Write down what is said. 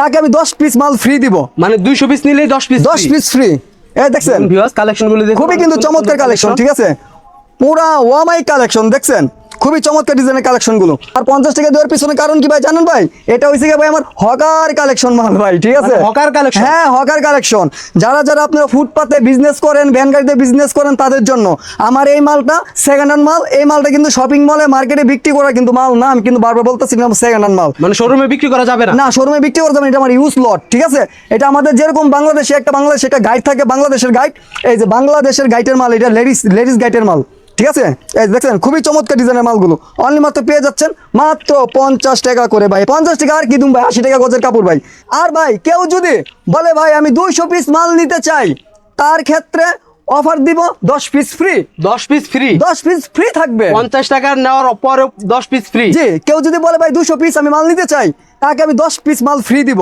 তাকে আমি দশ পিস মাল ফ্রি দিব। মানে দুইশো পিস নিলেই দশ পিস দশ পিস ফ্রি এই দেখছেন? ভিউয়ার্স কালেকশনগুলো দেখুন। খুবই কিন্তু চমৎকার কালেকশন ঠিক আছে? পুরা ওয়ামাই কালেকশন দেখছেন? খুবই চমৎকার ডিজাইনের কালেকশনগুলো আর পঞ্চাশ টাকা দেওয়ার পিছনে কারণ কি ভাই জানেন ভাই? এটা হয়েছে ভাই আমার হকার কালেকশন মাল ভাই ঠিক আছে? মানে হকার কালেকশন হ্যাঁ হকার কালেকশন যারা যারা আপনারা ফুটপাতে বিজনেস করেন ভ্যান গাড়িতে বিজনেস করেন তাদের জন্য আমার এই মালটা সেকেন্ড হ্যান্ড মাল। এই মালটা কিন্তু শপিং মলে মার্কেটে বিক্রি করা কিন্তু মাল না আমি কিন্তু বারবার বলতেছি সেকেন্ড হ্যান্ড মাল। মানে শোরুমে বিক্রি করা যাবে না? না শোরুমে বিক্রি করতে এটা আমার ইউজ লট ঠিক আছে? এটা আমাদের যেরকম বাংলাদেশে একটা বাংলাদেশে একটা গাইড থাকে বাংলাদেশের গাইড এই যে বাংলাদেশের গাইডের মাল এটা লেডিস লেডিস গাইডের মাল। ঠিক আছে? এই দেখছেন খুবই চমৎকার ডিজাইনের মালগুলো। অনলি মাত্র পেয়ে যাচ্ছেন মাত্র পঞ্চাশ টাকা করে ভাই। পঞ্চাশ টাকা আর কি দুম ভাই? আশি টাকা গজের কাপড় ভাই। আর ভাই কেউ যদি বলে ভাই আমি দুইশো পিস মাল নিতে চাই তার ক্ষেত্রে অফার দিব দশ পিস ফ্রি দশ পিস ফ্রি দশ পিস ফ্রি থাকবে। পঞ্চাশ টাকার নেওয়ার পরে দশ পিস ফ্রি জি কেউ যদি বলে ভাই দুশো পিস আমি মাল নিতে চাই তাকে আমি দশ পিস মাল ফ্রি দিব।